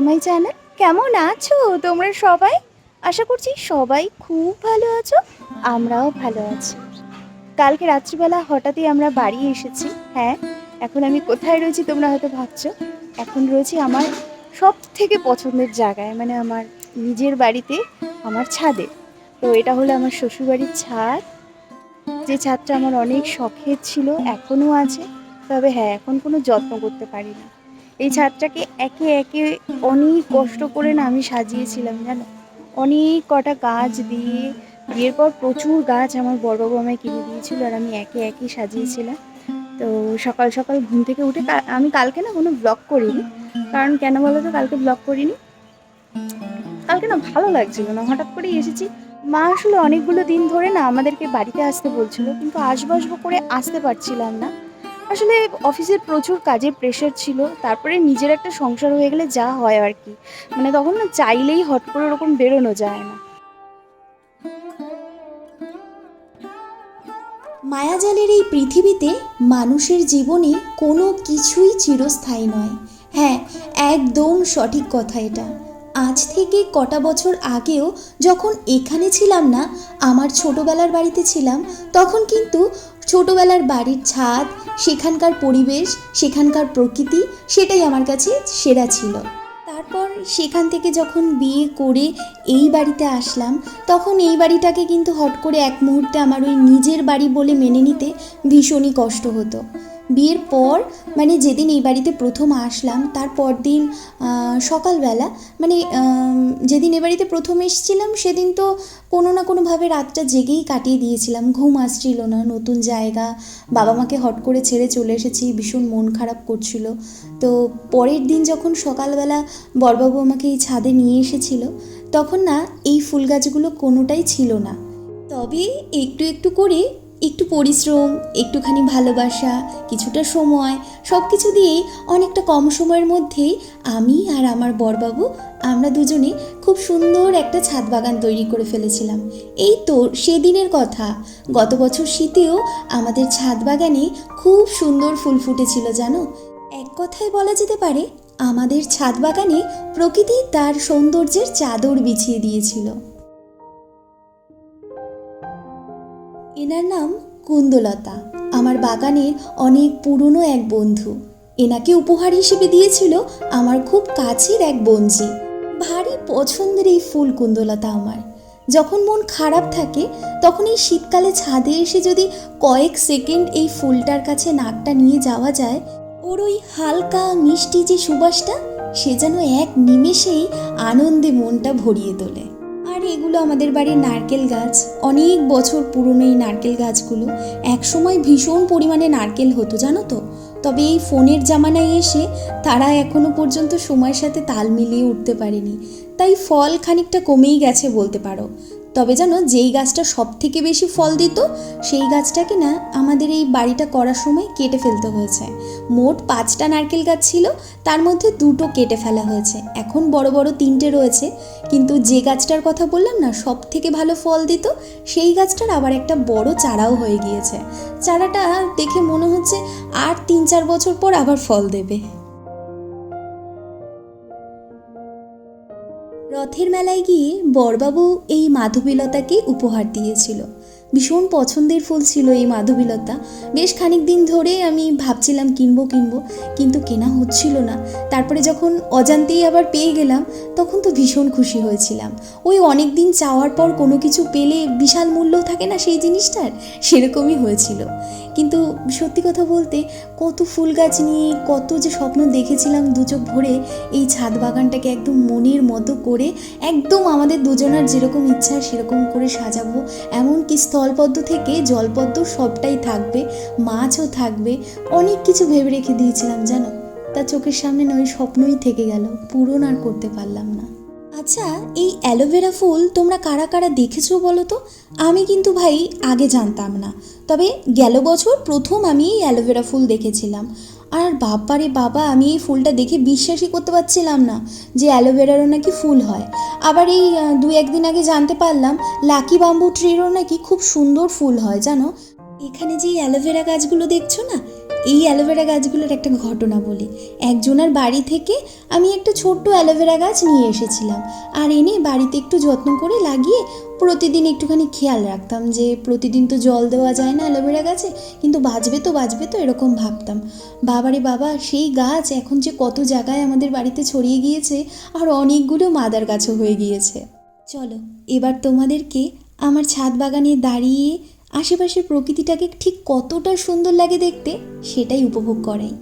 My channel কেমন আছো তোমরা সবাই? আশা করছি সবাই খুব ভালো আছো, আমরাও ভালো আছি। কালকে রাত্রিবেলা হঠাৎই আমরা বাড়ি এসেছি হ্যাঁ? এখন আমি কোথায় রয়েছি তোমরা হয়তো ভাবছ। এখন রয়েছি আমার সব থেকে পছন্দের জায়গায় মানে আমার নিজের বাড়িতে, আমার ছাদে। তো এটা হলো আমার শ্বশুরবাড়ির ছাদ। যে ছাদটা আমার অনেক শখের ছিল, এখনও আছে। তবে হ্যাঁ এখন কোনো যত্ন করতে পারি না। এই ছাদটাকে একে একে অনেক কষ্ট করে না আমি সাজিয়েছিলাম, জানো? অনেক কটা গাছ দিয়ে, বিয়ের পর প্রচুর গাছ আমার বড় বাবা আমায় কিনে দিয়েছিল আর আমি একে একে সাজিয়েছিলাম। তো সকাল সকাল ঘুম থেকে উঠে আমি কালকে না কোনো ব্লগ করিনি। কারণ কেন বলো তো কালকে ব্লগ করিনি? কালকে না ভালো লাগছিল না। হঠাৎ করেই এসেছি। মা আসলে অনেকগুলো দিন ধরে না আমাদেরকে বাড়িতে আসতে বলছিল, কিন্তু আসব আসব করে আসতে পারছিলাম না। আসলে অফিসের প্রচুর কাজের প্রেশার ছিল, তারপরে নিজের একটা সংসার হয়ে গেলে যা হয় আর কি। মানে তখন না চাইলেই হট করে ওরকম বেরোনো যায় না। মায়াজালের এই পৃথিবীতে মানুষের জীবনে কোনো কিছুই চিরস্থায়ী নয়। হ্যাঁ একদম সঠিক কথা এটা। আজ থেকে কটা বছর আগেও যখন এখানে ছিলাম না, আমার ছোটবেলার বাড়িতে ছিলাম, তখন কিন্তু ছোটোবেলার বাড়ির ছাদ, সেখানকার পরিবেশ, সেখানকার প্রকৃতি, সেটাই আমার কাছে সেরা ছিল। তারপর সেখান থেকে যখন বিয়ে করে এই বাড়িতে আসলাম, তখন এই বাড়িটাকে কিন্তু হট করে এক মুহূর্তে আমার ওই নিজের বাড়ি বলে মেনে নিতে ভীষণই কষ্ট হতো। বিয়ের পর মানে যেদিন এই বাড়িতে প্রথম আসলাম, তার পরদিন সকালবেলা মানে যেদিন এ বাড়িতে প্রথম এসেছিলাম, সেদিন তো কোনো না কোনোভাবে রাতটা জেগেই কাটিয়ে দিয়েছিলাম। ঘুম আসছিল না, নতুন জায়গা, বাবা মাকে হট করে ছেড়ে চলে এসেছি, ভীষণ মন খারাপ করছিল। তো পরের দিন যখন সকালবেলা বড়বাবু আমাকে এই ছাদে নিয়ে এসেছিল, তখন না এই ফুল গাছগুলো কোনোটাই ছিল না। তবে একটু একটু করে একটু পরিশ্রম, একটুখানি ভালোবাসা, কিছুটা সময় সব কিছু দিয়েই অনেকটা কম সময়ের মধ্যেই আমি আর আমার বরবাবু আমরা দুজনে খুব সুন্দর একটা ছাদ বাগান তৈরি করে ফেলেছিলাম। এই তো সেদিনের কথা। গত বছর শীতেও আমাদের ছাদ বাগানে খুব সুন্দর ফুল ফুটেছিল, জানো? এক কথায় বলা যেতে পারে, আমাদের ছাদ বাগানে প্রকৃতি তার সৌন্দর্যের চাদর বিছিয়ে দিয়েছিল। এনার নাম কুন্দলতা। আমার বাগানের অনেক পুরনো এক বন্ধু। এনাকে উপহার হিসেবে দিয়েছিল আমার খুব কাছের এক বঞ্জি। ভারী পছন্দের এই ফুল কুন্দলতা আমার। যখন মন খারাপ থাকে, তখন এই শীতকালে ছাদে এসে যদি কয়েক সেকেন্ড এই ফুলটার কাছে নাকটা নিয়ে যাওয়া যায়, ওর ওই হালকা মিষ্টি যে সুবাসটা, সে যেন এক নিমেষেই আনন্দে মনটা ভরিয়ে তোলে। আর এগুলো আমাদের বাড়ির নারকেল গাছ। অনেক বছর পুরনো এই নারকেল গাছগুলো। একসময় ভীষণ পরিমাণে নারকেল হতো, জানো তো? তবে এই ফোনের জামানায় এসে তারা এখনও পর্যন্ত সময়ের সাথে তাল মিলিয়ে উঠতে পারেনি। তাই ফল খানিকটা কমেই গেছে বলতে পারো। তবে জানো যেই গাছটা সব থেকে বেশি ফল দিত, সেই গাছটাকে না আমাদের এই বাড়িটা করার সময় কেটে ফেলতে হয়েছে। মোট পাঁচটা নারকেল গাছ ছিল, তার মধ্যে দুটো কেটে ফেলা হয়েছে। এখন বড় বড় তিনটে রয়েছে, কিন্তু যে গাছটার কথা বললাম না সব থেকে ভালো ফল দিত, সেই গাছটার আবার একটা বড় চারাও হয়ে গিয়েছে। চারাটা দেখে মনে হচ্ছে আর তিন চার বছর পর আবার ফল দেবে। রথের মেলায় গিয়ে বরবাবু এই মাধবীলতাকে উপহার দিয়েছিল। ভীষণ পছন্দের ফুল ছিল এই মাধবীলতা। বেশ খানিক দিন ধরে আমি ভাবছিলাম কিনবো কিনবো, কিন্তু কেনা হচ্ছিল না। তারপরে যখন অজান্তেই আবার পেয়ে গেলাম, তখন তো ভীষণ খুশি হয়েছিলাম। ওই অনেক দিন চাওয়ার পর কোনো কিছু পেলে বিশাল মূল্য থাকে না সেই জিনিসটার? সেরকমই হয়েছিল। কিন্তু সত্যি কথা বলতে, কত ফুল গাছ নিয়ে কত যে স্বপ্ন দেখেছিলাম দু চোখ ভরে, এই ছাদ বাগানটাকে একদম মনের মতো করে, একদম আমাদের দুজনার যেরকম ইচ্ছা সেরকম করে সাজাবো, এমনকি স্থলপদ্ম থেকে জলপদ্ম সবটাই থাকবে, মাছও থাকবে, অনেক কিছু ভেবে রেখে দিয়েছিলাম, জানো? তা চোখের সামনে না ওই স্বপ্নই থেকে গেল, পূরণ আর করতে পারলাম না। আচ্ছা এই অ্যালোভেরা ফুল তোমরা কারা কারা দেখেছ বলো তো? আমি কিন্তু ভাই আগে জানতাম না। তবে গেল বছর প্রথম আমি এই অ্যালোভেরা ফুল দেখেছিলাম। আর বাবারে বাবা, আমি এই ফুলটা দেখে বিশ্বাসই করতে পারছিলাম না যে অ্যালোভেরারও নাকি ফুল হয়। আবার এই দু একদিন আগে জানতে পারলাম, লাকি বাম্বু ট্রিরও নাকি খুব সুন্দর ফুল হয়, জানো? এখানে যে অ্যালোভেরা গাছগুলো দেখছ না? এই অ্যালোভেরা গাছগুলোর একটা ঘটনা বলি। একজনের বাড়ি থেকে আমি একটা ছোট্ট অ্যালোভেরা গাছ নিয়ে এসেছিলাম। আর এনে বাড়িতে একটু যত্ন করে লাগিয়ে প্রতিদিন একটুখানি খেয়াল রাখতাম যে প্রতিদিন তো জল দেওয়া যায় না অ্যালোভেরা গাছে, কিন্তু বাঁচবে তো বাঁচবে তো এরকম ভাবতাম। বাবারে বাবা, সেই গাছ এখন যে কত জায়গায় আমাদের বাড়িতে ছড়িয়ে গিয়েছে, আর অনেকগুলো মাদার গাছও হয়ে গিয়েছে। চলো, এবার তোমাদেরকে আমার ছাদ বাগানে দাঁড়িয়ে আশেপাশের প্রকৃতিটাকে ঠিক কতটা সুন্দর লাগে দেখতে, সেটাই উপভোগ করাই।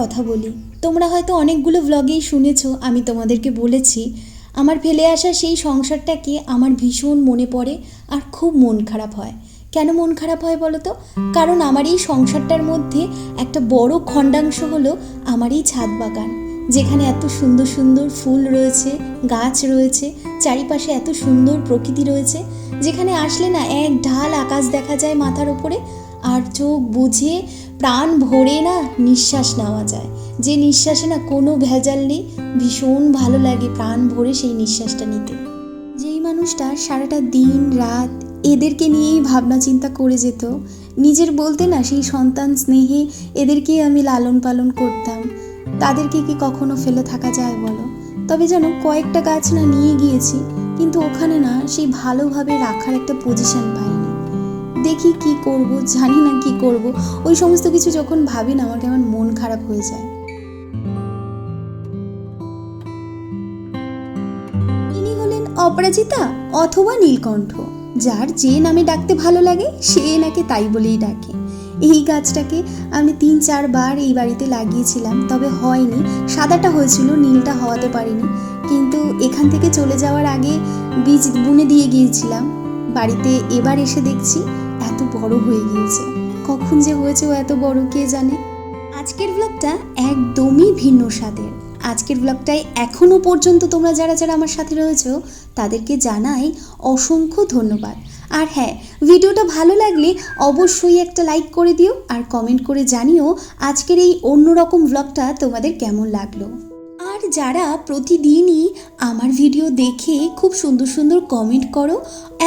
কথা বলি। তোমরা হয়তো অনেকগুলো ভ্লগেই শুনেছ, আমি তোমাদেরকে বলেছি, আমার ফেলে আসা সেই সংসারটাকে আমার ভীষণ মনে পড়ে আর খুব মন খারাপ হয়। কেন মন খারাপ হয় বলো তো? কারণ আমার এই সংসারটার মধ্যে একটা বড় খণ্ডাংশ হলো আমার এই ছাদ বাগান, যেখানে এত সুন্দর সুন্দর ফুল রয়েছে, গাছ রয়েছে, চারিপাশে এত সুন্দর প্রকৃতি রয়েছে, যেখানে আসলে না এক ঢাল আকাশ দেখা যায় মাথার ওপরে, আর চোখ বুঝে প্রাণ ভরে না নিঃশ্বাস নেওয়া যায়। যে নিঃশ্বাসে না কোনো ভেজাল নেই, ভীষণ ভালো লাগে প্রাণ ভরে সেই নিঃশ্বাসটা নিতে। যেই মানুষটা সারাটা দিন, রাত এদেরকে নিয়েই ভাবনা চিন্তা করে যেত, নিজের বলতে না সেই সন্তান স্নেহে এদেরকেই আমি লালন পালন করতাম। তাদেরকে কি কখনো ফেলে থাকা যায় বলো? তবে যেন কয়েকটা গাছ না নিয়ে গিয়েছি, কিন্তু ওখানে না সেই ভালোভাবে রাখার একটা পজিশন পাইনি দেখি কি করব, জানি না কি করব। ওই সমস্ত কিছু যখন ভাবি না, আমার কেমন মন খারাপ হয়ে যায়। ইনি হলেন অপরাজিতা অথবা নীলকণ্ঠ। যার যে নামে ডাকতে ভালো লাগে, সে নাকি তাই বলেই ডাকে। এই গাছটাকে আমি তিন চারবার এই বাড়িতে লাগিয়েছিলাম, তবে হয়নি। সাদাটা হয়েছিল, নীলটা হওয়াতে পারিনি। কিন্তু এখান থেকে চলে যাওয়ার আগে বীজ বুনে দিয়ে গিয়েছিলাম। বাড়িতে এবার এসে দেখছি এত বড় হয়ে গিয়েছে। কখন যে হয়েছে ও এত বড় কে জানে? আজকের ব্লগটা একদমই ভিন্ন স্বাদের। আজকের ব্লগটায় এখনও পর্যন্ত তোমরা যারা যারা আমার সাথে রয়েছো, তাদেরকে জানাই অসংখ্য ধন্যবাদ। আর হ্যাঁ ভিডিওটা ভালো লাগলে অবশ্যই একটা লাইক করে দিও আর কমেন্ট করে জানিও আজকের এই অন্যরকম ব্লগটা তোমাদের কেমন লাগল। যারা প্রতিদিনই আমার ভিডিও দেখে খুব সুন্দর সুন্দর কমেন্ট করো,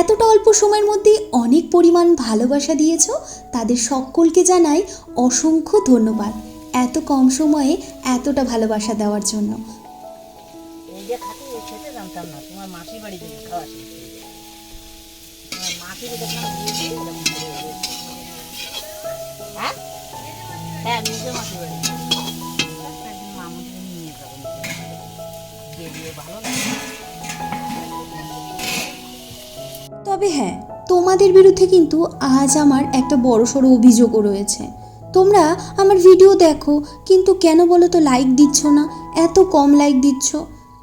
এতটা অল্প সময়ের মধ্যে অনেক পরিমাণ ভালোবাসা দিয়েছ, তাদের সকলকে জানাই অসংখ্য ধন্যবাদ, এত কম সময়ে এতটা ভালোবাসা দেওয়ার জন্য। এই যে খাতে এই তবে হ্যাঁ তোমাদের বিরুদ্ধে কিন্তু আজ আমার একটা বড়সড় অভিযোগও রয়েছে। তোমরা আমার ভিডিও দেখো, কিন্তু কেন বলো তো লাইক দিচ্ছ না? এত কম লাইক দিচ্ছ?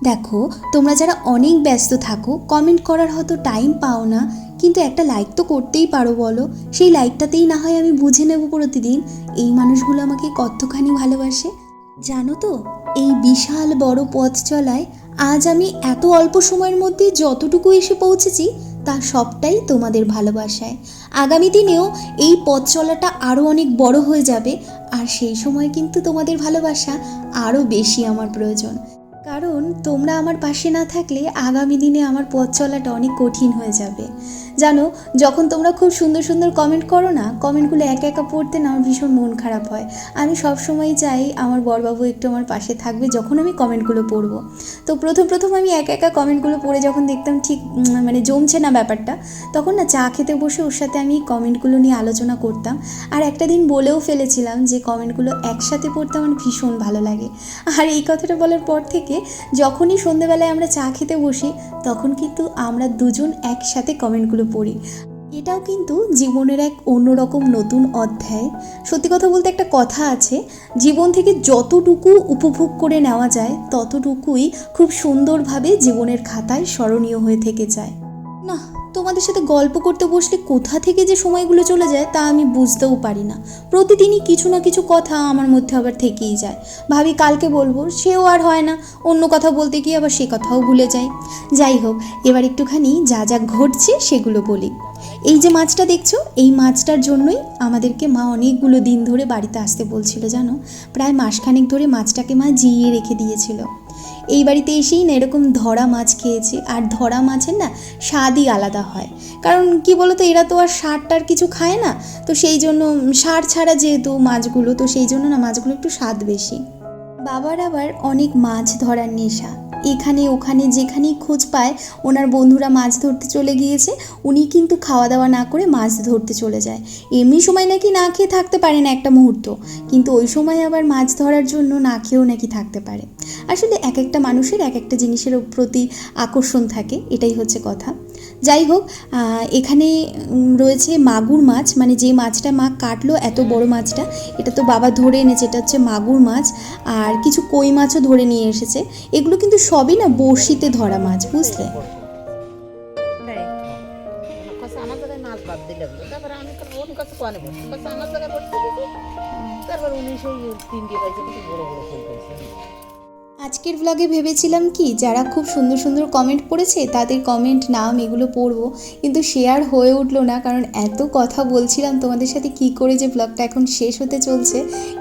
দেখো, তোমরা যারা অনেক ব্যস্ত থাকো কমেন্ট করার হয়তো টাইম পাও না, কিন্তু একটা লাইক তো করতেই পারো বলো। সেই লাইকটাতেই না হয় আমি বুঝে নেব প্রতিদিন। এই মানুষগুলো আমাকে কতখানি ভালোবাসে? জানো তো, এই বিশাল বড় পথ চলায় আজ আমি এত অল্প সময়ের মধ্যে যতটুকু এসে পৌঁছেছি, তা সবটাই তোমাদের ভালোবাসায়। আগামী দিনেও এই পথ চলাটা আরও অনেক বড় হয়ে যাবে, আর সেই সময় কিন্তু তোমাদের ভালোবাসা আরও বেশি আমার প্রয়োজন। কারণ তোমরা আমার পাশে না থাকলে আগামী দিনে আমার পথ চলাটা অনেক কঠিন হয়ে যাবে। জানো, যখন তোমরা খুব সুন্দর সুন্দর কমেন্ট করো না কমেন্টগুলো একা একা পড়তে না আমার ভীষণ মন খারাপ হয়। আমি সবসময় চাই আমার বরবাবু একটু আমার পাশে থাকবে যখন আমি কমেন্টগুলো পড়ব। তো প্রথম প্রথম আমি একা একা কমেন্টগুলো পড়ে যখন দেখতাম ঠিক মানে জমছে না ব্যাপারটা, তখন না চা খেতে বসে ওর সাথে আমি কমেন্টগুলো নিয়ে আলোচনা করতাম। আর একটা দিন বলেও ফেলেছিলাম যে কমেন্টগুলো একসাথে পড়তে আমার ভীষণ ভালো লাগে। আর এই কথাটা বলার পর থেকে যখনই সন্ধেবেলায় আমরা চা খেতে বসি, তখন কিন্তু আমরা দুজন একসাথে কমেন্টগুলো পড়ি। এটাও কিন্তু জীবনের এক অন্যরকম নতুন অধ্যায়। সত্যি কথা বলতে একটা কথা আছে, জীবন থেকে যতটুকু উপভোগ করে নেওয়া যায়, ততটুকুই খুব সুন্দরভাবে জীবনের খাতায় স্মরণীয় হয়ে থেকে যায়। না তোমাদের সাথে গল্প করতে বসলে কোথা থেকে যে সময়গুলো চলে যায় তা আমি বুঝতেও পারি না। প্রতিদিনই কিছু না কিছু কথা আমার মধ্যে আবার থেকেই যায়। ভাবি, কালকে বলব, সেও আর হয় না। অন্য কথা বলতে গিয়ে আবার সে কথাও ভুলে যাই যাই হোক, এবার একটুখানি যা যা ঘটছে সেগুলো বলি। এই যে মাছটা দেখছ, এই মাছটার জন্যই আমাদেরকে মা অনেকগুলো দিন ধরে বাড়িতে আসতে বলছিল, জানো? প্রায় মাসখানেক ধরে মাছটাকে মা জিইয়ে রেখে দিয়েছিল। এই বাড়িতে এসেই না এরকম ধরা মাছ খেয়েছি। আর ধরা মাছের না স্বাদই আলাদা হয়। কারণ কি বলতো, এরা তো আর সার টার কিছু খায় না। তো সেই জন্য সার ছাড়া যেহেতু মাছগুলো, তো সেই জন্য না মাছগুলো একটু স্বাদ বেশি। বাবার আবার অনেক মাছ ধরার নেশা। এখানে, ওখানে যেখানেই খোঁজ পায়, ওনার বন্ধুরা মাছ ধরতে চলে গিয়েছে, উনি কিন্তু খাওয়া দাওয়া না করে মাছ ধরতে চলে যায়। এমনি সময় নাকি না খেয়ে থাকতে পারে না একটা মুহূর্ত, কিন্তু ওই সময় আবার মাছ ধরার জন্য না খেয়েও নাকি থাকতে পারে। আসলে এক একটা মানুষের এক একটা জিনিসের প্রতি আকর্ষণ থাকে, এটাই হচ্ছে কথা। যাই হোক এখানে রয়েছে মাগুর মাছ মানে যে মাছটা মা কাটলো, এত বড় মাছটা, এটা তো বাবা ধরে এনেছে, এটা হচ্ছে মাগুর মাছ, আর কিছু কই মাছও ধরে নিয়ে এসেছে। এগুলো কিন্তু সবই না বড়শিতে ধরা মাছ, বুঝলে? তারপর উনি সেই তিনটে পাইছে বড় বড় ফুল পাইছে আজকের ব্লগে ভেবেছিলাম কি, যারা খুব সুন্দর সুন্দর কমেন্ট পড়েছে, তাদের কমেন্ট নাম এগুলো পড়ব। কিন্তু শেয়ার হয়ে উঠল না, কারণ এত কথা বলছিলাম, তোমাদের সাথে কি করে যে ব্লগটা এখন শেষ হতে চলছে,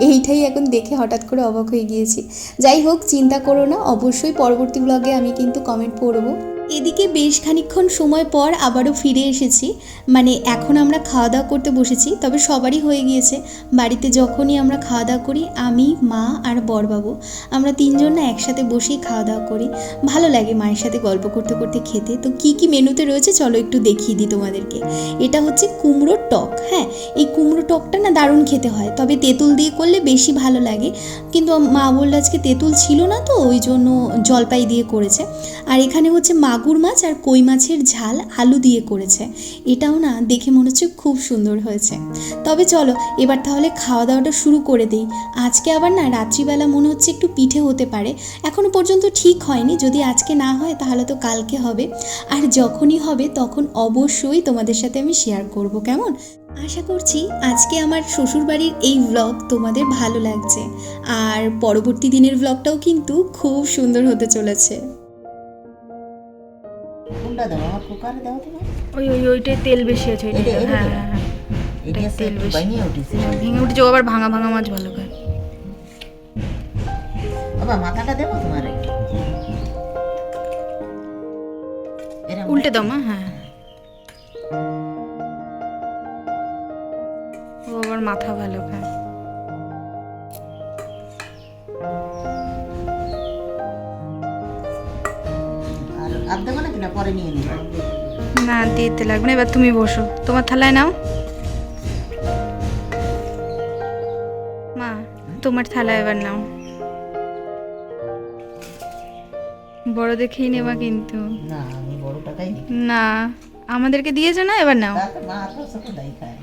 এইটাই এখন দেখে হঠাৎ করে অবাক হয়ে গিয়েছি। যাই হোক, চিন্তা করো না, অবশ্যই পরবর্তী ব্লগে আমি কিন্তু কমেন্ট পড়ব। এদিকে বেশ খানিকক্ষণ সময় পর আবারও ফিরে এসেছি। মানে এখন আমরা খাওয়া দাওয়া করতে বসেছি, তবে সবারই হয়ে গিয়েছে। বাড়িতে যখনই আমরা খাওয়া দাওয়া করি, আমি, মা আর বরবাবু। আমরা তিনজন না একসাথে বসেই খাওয়া দাওয়া করি। ভালো লাগে মায়ের সাথে গল্প করতে করতে খেতে। তো কি কি মেনুতে রয়েছে চলো একটু দেখিয়ে দিই তোমাদেরকে। এটা হচ্ছে কুমড়োর টক হ্যাঁ? এই কুমড়ো টকটা না দারুণ খেতে হয়, তবে তেঁতুল দিয়ে করলে বেশি ভালো লাগে। কিন্তু মা বলল আজকে তেঁতুল ছিল না তো, ওই জন্য জলপাই দিয়ে করেছে। আর এখানে হচ্ছে মাগুর মাছ আর কই মাছের ঝাল আলু দিয়ে করেছে। এটাও না দেখে মনে হচ্ছে খুব সুন্দর হয়েছে। তবে চলো, এবার তাহলে খাওয়া দাওয়াটা শুরু করে দেই। আজকে আবার না রাত্রিবেলা মনে হচ্ছে একটু পিঠে হতে পারে। এখনও পর্যন্ত ঠিক হয়নি, যদি আজকে না হয় তাহলে তো কালকে হবে। আর যখনই হবে তখন অবশ্যই তোমাদের সাথে আমি শেয়ার করব, কেমন? আশা করছি আজকে আমার শ্বশুরবাড়ির এই ব্লগ তোমাদের ভালো লাগছে। আর পরবর্তী দিনের ব্লগটাও কিন্তু খুব সুন্দর হতে চলেছে। কোনটা দেবো আমার কুকারে দেবো তুমি ওই ওই ওইটাই তেল বেশি আছে এটা হ্যাঁ হ্যাঁ হ্যাঁ। এটা তেল বেশি। উঠেছে ভেঙে উঠেছে আবার ভাঙা ভাঙা মাছ ভালো করে। বাবা মাথাটা দেবো তোমার উল্টে দাও মা হ্যাঁ। ও আবার মাথা ভালো পরে নিয়ে নেব না দিতে লাগবে না এবার তুমি বসো। তোমার থালায় নাও। মা তোমার থালা এবার নাও। বড় দেখেই নেবা কিন্তু। না আমি না আমাদেরকে দিয়েছ না এবার নাও। মা তো সব দাই খায়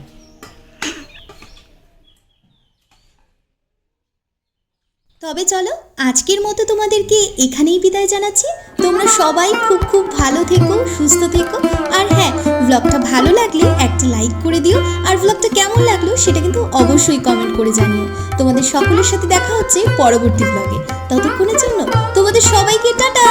তবে চলো, আজকের মতো তোমাদেরকে এখানেই বিদায় জানাচ্ছি। তোমরা সবাই খুব খুব ভালো থেকো, সুস্থ থেকো। আর হ্যাঁ ব্লগটা ভালো লাগলে একটা লাইক করে দিও। আর ব্লগটা কেমন লাগল সেটা কিন্তু অবশ্যই কমেন্ট করে জানিও। তোমাদের সকলের সাথে দেখা হচ্ছে পরবর্তী ব্লগে ততক্ষণের জন্য তোমাদের সবাইকে টাটা!